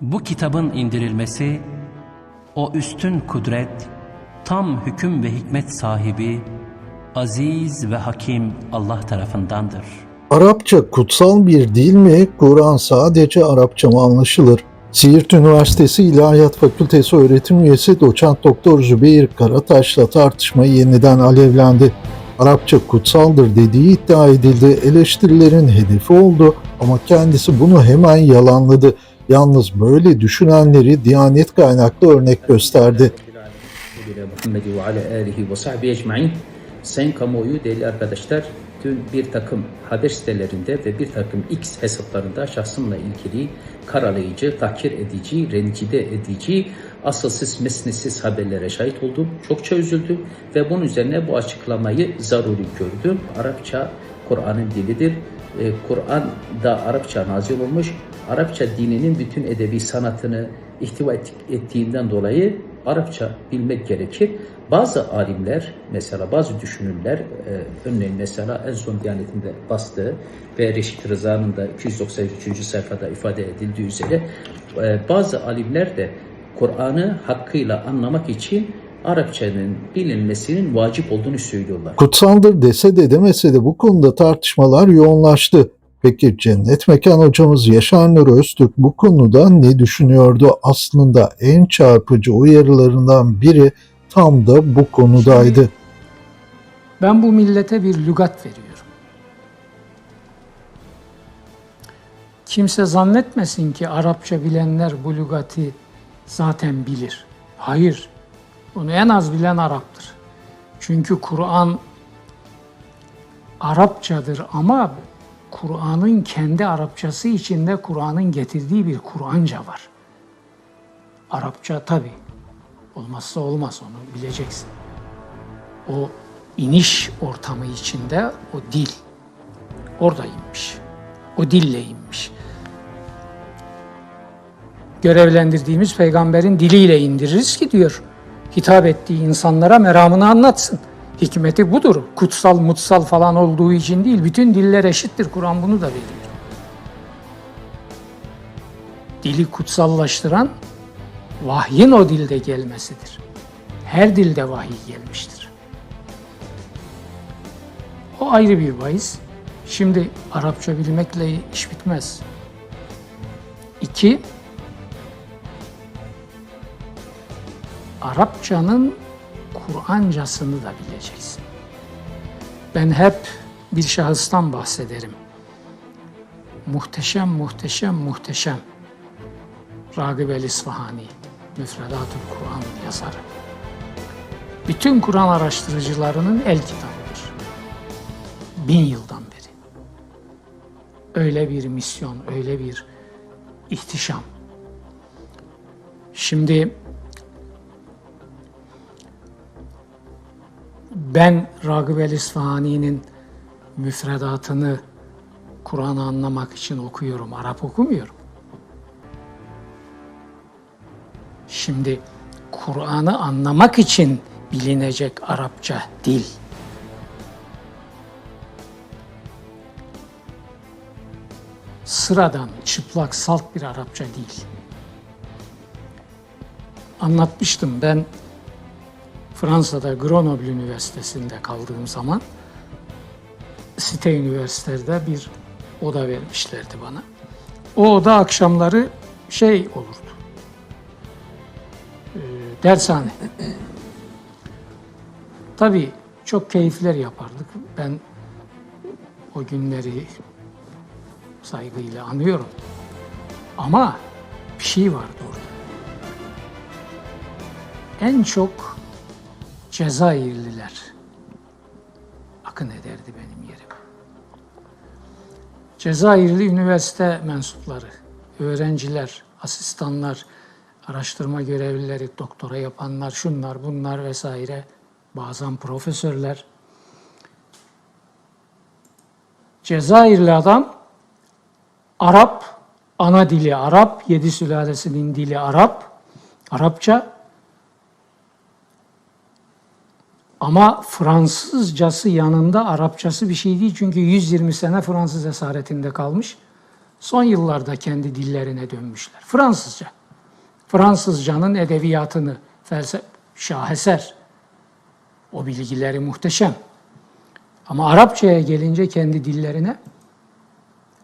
Bu kitabın indirilmesi, o üstün kudret, tam hüküm ve hikmet sahibi, aziz ve hakim Allah tarafındandır. Arapça kutsal bir dil mi, Kur'an sadece Arapça mı anlaşılır? Siirt Üniversitesi İlahiyat Fakültesi öğretim üyesi doçent doktor Zübeyir Karataş'la tartışma yeniden alevlendi. Arapça kutsaldır dediği iddia edildi, eleştirilerin hedefi oldu ama kendisi bunu hemen yalanladı. Yalnız böyle düşünenleri Diyanet kaynaklı örnek gösterdi. Sayın kamuoyu değerli arkadaşlar, dün bir takım haber sitelerinde ve bir takım X hesaplarında şahsımla ilgili karalayıcı, tahkir edici, rencide edici, asılsız mesnetsiz haberlere şahit oldum. Çokça üzüldüm ve bunun üzerine bu açıklamayı zaruri gördüm. Arapça Kur'an'ın dilidir. Ee, Kur'an da Arapça nazil olmuş. Arapça dininin bütün edebi sanatını ihtiva et- ettiğinden dolayı Arapça bilmek gerekir. Bazı alimler, mesela bazı düşünürler, e, örneğin mesela en son Diyanet'inde bastığı ve Reşit Rıza'nın da 293. sayfada ifade edildiği üzere e, bazı alimler de Kur'an'ı hakkıyla anlamak için Arapçanın bilinmesinin vacip olduğunu söylüyorlar. Kutsaldır dese de demese de bu konuda tartışmalar yoğunlaştı. Peki cennet mekan hocamız Yaşar Nur Öztürk bu konuda ne düşünüyordu? Aslında en çarpıcı uyarılarından biri tam da bu konudaydı. Ben bu millete bir lügat veriyorum. Kimse zannetmesin ki Arapça bilenler bu lügati zaten bilir. Hayır. Bunu en az bilen Arap'tır. Çünkü Kur'an Arapçadır ama Kur'an'ın kendi Arapçası içinde Kur'an'ın getirdiği bir Kur'anca var. Arapça tabi. Olmazsa olmaz onu bileceksin o iniş ortamı içinde o dil orada inmiş. O dille inmiş. Görevlendirdiğimiz peygamberin diliyle indiririz ki diyor. Hitap ettiği insanlara meramını anlatsın. Hikmeti budur. Kutsal, mutsal falan olduğu için değil. Bütün diller eşittir. Kur'an bunu da veriyor. Dili kutsallaştıran vahyin o dilde gelmesidir. Her dilde vahiy gelmiştir. O ayrı bir bahis. Şimdi Arapça bilmekle iş bitmez. İki, Arapçanın Kur'ancasını da bileceksin. Ben hep bir şahıstan bahsederim. Muhteşem, muhteşem, muhteşem. Ragıp el İsfahani, Müfredatül Kur'an yazarı. Bütün Kur'an araştırıcılarının el kitabıdır. Bin yıldan beri. Öyle bir misyon, öyle bir ihtişam. Şimdi ben Ragıp el İsfahani'nin müfredatını Kur'an'ı anlamak için okuyorum. Arap okumuyorum. Şimdi Kur'an'ı anlamak için bilinecek Arapça dil. Sıradan, çıplak, salt bir Arapça değil. Anlatmıştım ben Fransa'da Grenoble Üniversitesi'nde kaldığım zaman site üniversitelerde bir oda vermişlerdi bana. O oda akşamları şey olurdu. Ee, dershane. Tabii çok keyifler yapardık. Ben o günleri saygıyla anıyorum. Ama bir şey vardı orada. En çok Cezayirliler akın ederdi benim yerime. Cezayirli üniversite mensupları, öğrenciler, asistanlar, araştırma görevlileri, doktora yapanlar, şunlar bunlar vesaire, bazen profesörler. Cezayirli adam Arap, ana dili Arap, yedi sülalesinin dili Arap, Arapça. Ama Fransızcası yanında Arapçası bir şey değil. Çünkü 120 sene Fransız esaretinde kalmış. Son yıllarda kendi dillerine dönmüşler. Fransızca. Fransızcanın edebiyatını, felsefe, şaheser. O bilgileri muhteşem. Ama Arapçaya gelince kendi dillerine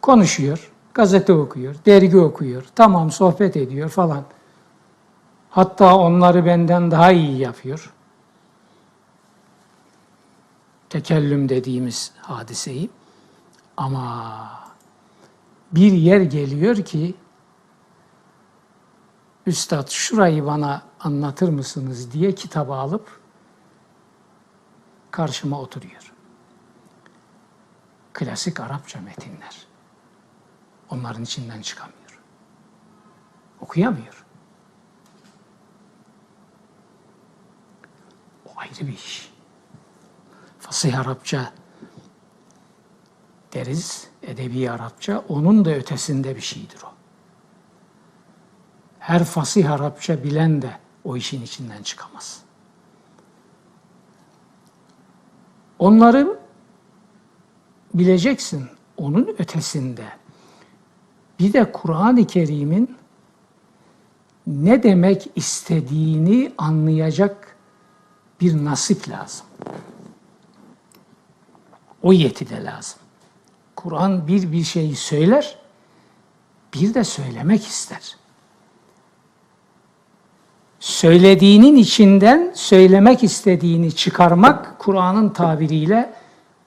konuşuyor, gazete okuyor, dergi okuyor, tamam sohbet ediyor falan. Hatta onları benden daha iyi yapıyor. Tekellüm dediğimiz hadiseyi. Ama bir yer geliyor ki Üstad şurayı bana anlatır mısınız diye kitabı alıp karşıma oturuyor. Klasik Arapça metinler. Onların içinden çıkamıyor. Okuyamıyor. O ayrı bir iş. Fasih Arapça deriz, edebi Arapça. Onun da ötesinde bir şeydir o. Her fasih Arapça bilen de o işin içinden çıkamaz. Onları bileceksin. Onun ötesinde bir de Kur'an-ı Kerim'in ne demek istediğini anlayacak bir nasip lazım. O yeti de lazım. Kur'an bir bir şeyi söyler, bir de söylemek ister. Söylediğinin içinden söylemek istediğini çıkarmak Kur'an'ın tabiriyle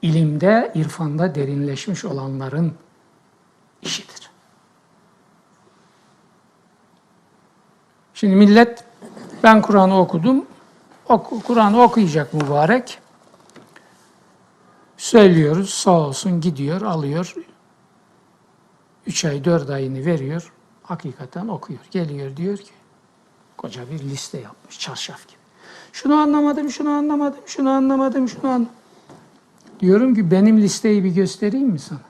ilimde, irfanda derinleşmiş olanların işidir. Şimdi millet ben Kur'an'ı okudum. Oku, Kur'an'ı okuyacak mübarek. Söylüyoruz sağ olsun gidiyor alıyor. Üç ay dört ayını veriyor. Hakikaten okuyor. Geliyor diyor ki koca bir liste yapmış çarşaf gibi. Şunu anlamadım, şunu anlamadım, şunu anlamadım, şunu anlamadım. Diyorum ki benim listeyi bir göstereyim mi sana?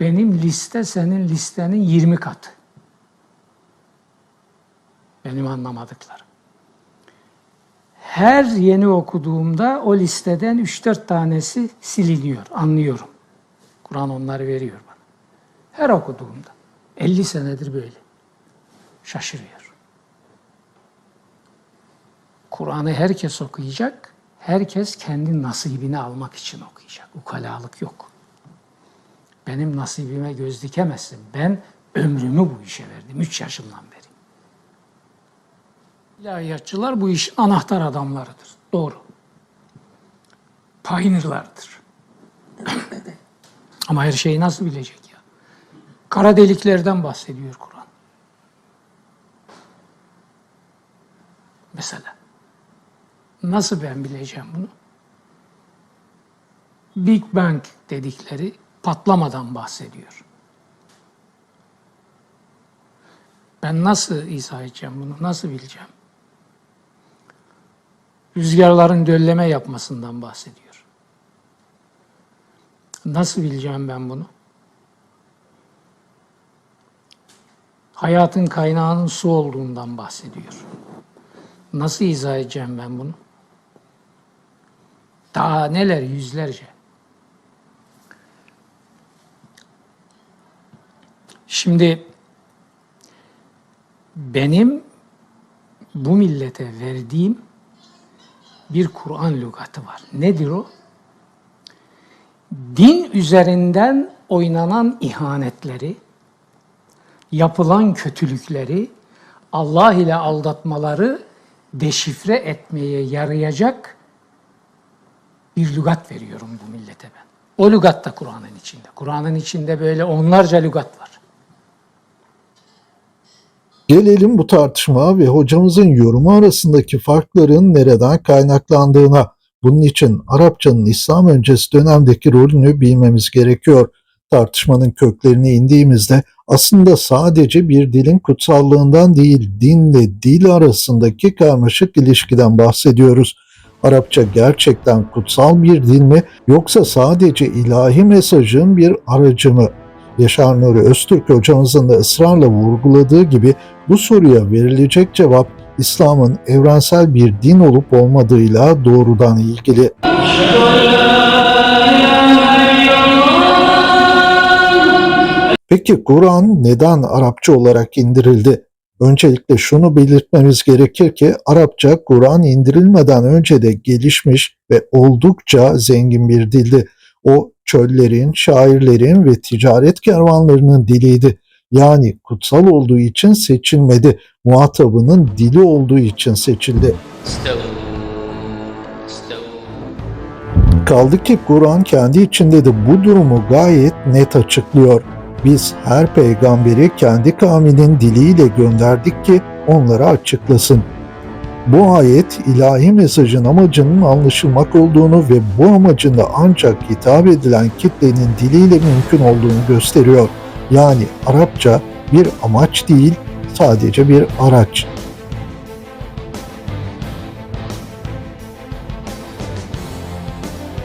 Benim liste senin listenin 20 katı. Benim anlamadıklarım. Her yeni okuduğumda o listeden 3-4 tanesi siliniyor, anlıyorum. Kur'an onları veriyor bana. Her okuduğumda. 50 senedir böyle. Şaşırıyor. Kur'an'ı herkes okuyacak, herkes kendi nasibini almak için okuyacak. Ukalalık yok. Benim nasibime göz dikemezsin. Ben ömrümü bu işe verdim. Üç yaşımdan beri. İlahiyatçılar bu işin anahtar adamlarıdır. Doğru. Pioneer'lardır. Ama her şeyi nasıl bilecek ya? Kara deliklerden bahsediyor Kur'an. Mesela. Nasıl ben bileceğim bunu? Big Bang dedikleri patlamadan bahsediyor. Ben nasıl izah edeceğim bunu? Nasıl bileceğim? Rüzgarların dölleme yapmasından bahsediyor. Nasıl bileceğim ben bunu? Hayatın kaynağının su olduğundan bahsediyor. Nasıl izah edeceğim ben bunu? Daha neler yüzlerce. Şimdi benim bu millete verdiğim bir Kur'an lügatı var. Nedir o? Din üzerinden oynanan ihanetleri, yapılan kötülükleri, Allah ile aldatmaları deşifre etmeye yarayacak bir lügat veriyorum bu millete ben. O lügat da Kur'an'ın içinde. Kur'an'ın içinde böyle onlarca lügat var. Gelelim bu tartışma ve hocamızın yorumu arasındaki farkların nereden kaynaklandığına. Bunun için Arapçanın İslam öncesi dönemdeki rolünü bilmemiz gerekiyor. Tartışmanın köklerine indiğimizde aslında sadece bir dilin kutsallığından değil, dinle dil arasındaki karmaşık ilişkiden bahsediyoruz. Arapça gerçekten kutsal bir dil mi yoksa sadece ilahi mesajın bir aracı mı? Yaşar Nuri Öztürk hocamızın da ısrarla vurguladığı gibi bu soruya verilecek cevap İslam'ın evrensel bir din olup olmadığıyla doğrudan ilgili. Peki Kur'an neden Arapça olarak indirildi? Öncelikle şunu belirtmemiz gerekir ki Arapça Kur'an indirilmeden önce de gelişmiş ve oldukça zengin bir dildi o çöllerin, şairlerin ve ticaret kervanlarının diliydi. Yani kutsal olduğu için seçilmedi, muhatabının dili olduğu için seçildi. Kaldı ki Kur'an kendi içinde de bu durumu gayet net açıklıyor. Biz her peygamberi kendi kavminin diliyle gönderdik ki onlara açıklasın. Bu ayet ilahi mesajın amacının anlaşılmak olduğunu ve bu amacın da ancak hitap edilen kitlenin diliyle mümkün olduğunu gösteriyor. Yani Arapça bir amaç değil, sadece bir araç.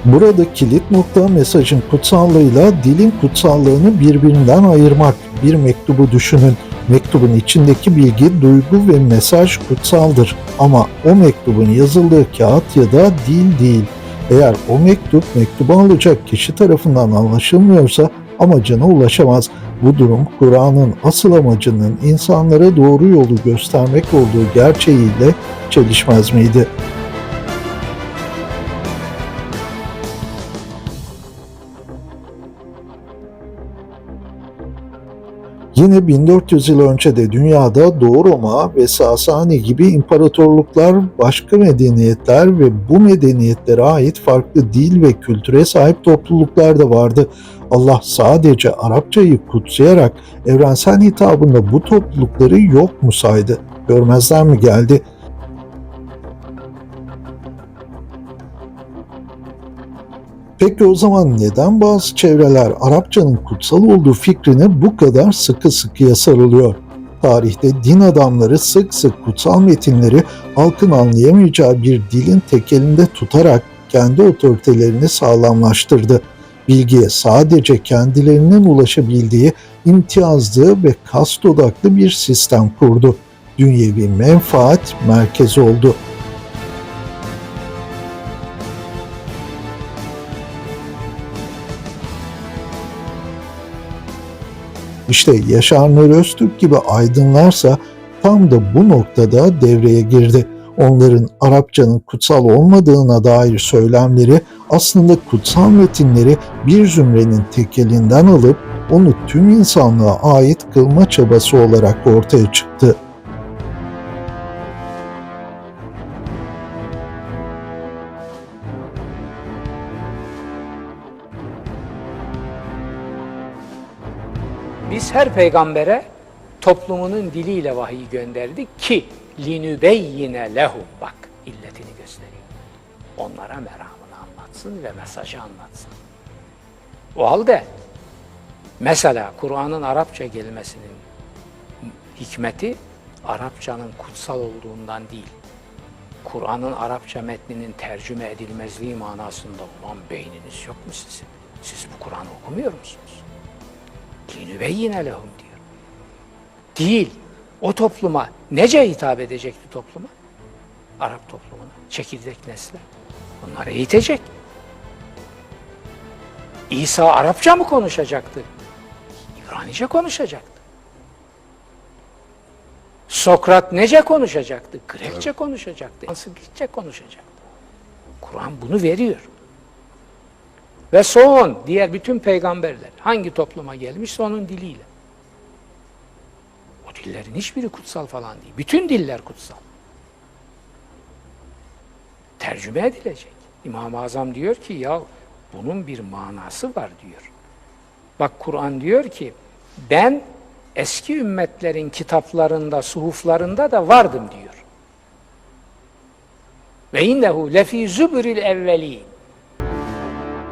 Burada kilit nokta mesajın kutsallığıyla dilin kutsallığını birbirinden ayırmak. Bir mektubu düşünün. Mektubun içindeki bilgi, duygu ve mesaj kutsaldır. Ama o mektubun yazıldığı kağıt ya da dil değil. Eğer o mektup mektubu alacak kişi tarafından anlaşılmıyorsa amacına ulaşamaz. Bu durum Kur'an'ın asıl amacının insanlara doğru yolu göstermek olduğu gerçeğiyle çelişmez miydi? Yine 1400 yıl önce de dünyada Doğu Roma ve Sasani gibi imparatorluklar, başka medeniyetler ve bu medeniyetlere ait farklı dil ve kültüre sahip topluluklar da vardı. Allah sadece Arapçayı kutsayarak evrensel hitabında bu toplulukları yok mu saydı? Görmezden mi geldi? Peki o zaman neden bazı çevreler Arapçanın kutsal olduğu fikrine bu kadar sıkı sıkıya sarılıyor? Tarihte din adamları sık sık kutsal metinleri halkın anlayamayacağı bir dilin tekelinde tutarak kendi otoritelerini sağlamlaştırdı. Bilgiye sadece kendilerinin ulaşabildiği imtiyazlı ve kast odaklı bir sistem kurdu. Dünyevi menfaat merkezi oldu. İşte Yaşar Nur Öztürk gibi aydınlarsa tam da bu noktada devreye girdi. Onların Arapçanın kutsal olmadığına dair söylemleri aslında kutsal metinleri bir zümrenin tekelinden alıp onu tüm insanlığa ait kılma çabası olarak ortaya çıktı. Her peygambere toplumunun diliyle vahiy gönderdik ki linübeyyine lehum bak illetini gösteriyor. Onlara meramını anlatsın ve mesajı anlatsın. O halde mesela Kur'an'ın Arapça gelmesinin hikmeti Arapçanın kutsal olduğundan değil. Kur'an'ın Arapça metninin tercüme edilmezliği manasında olan beyniniz yok mu sizin? Siz bu Kur'an'ı okumuyor musunuz? Linübeyyine lehum diyor. Değil. O topluma nece hitap edecekti topluma? Arap toplumuna, çekirdek nesle. Onları eğitecek. İsa Arapça mı konuşacaktı? İbranice konuşacaktı. Sokrat nece konuşacaktı? Grekçe konuşacaktı. Sanskritçe konuşacaktı. Kur'an bunu veriyor. Ve son diğer bütün peygamberler hangi topluma gelmişse onun diliyle. O dillerin hiçbiri kutsal falan değil. Bütün diller kutsal. Tercüme edilecek. İmam-ı Azam diyor ki ya bunun bir manası var diyor. Bak Kur'an diyor ki ben eski ümmetlerin kitaplarında, suhuflarında da vardım diyor. Ve innehu lefi zübril evvelin.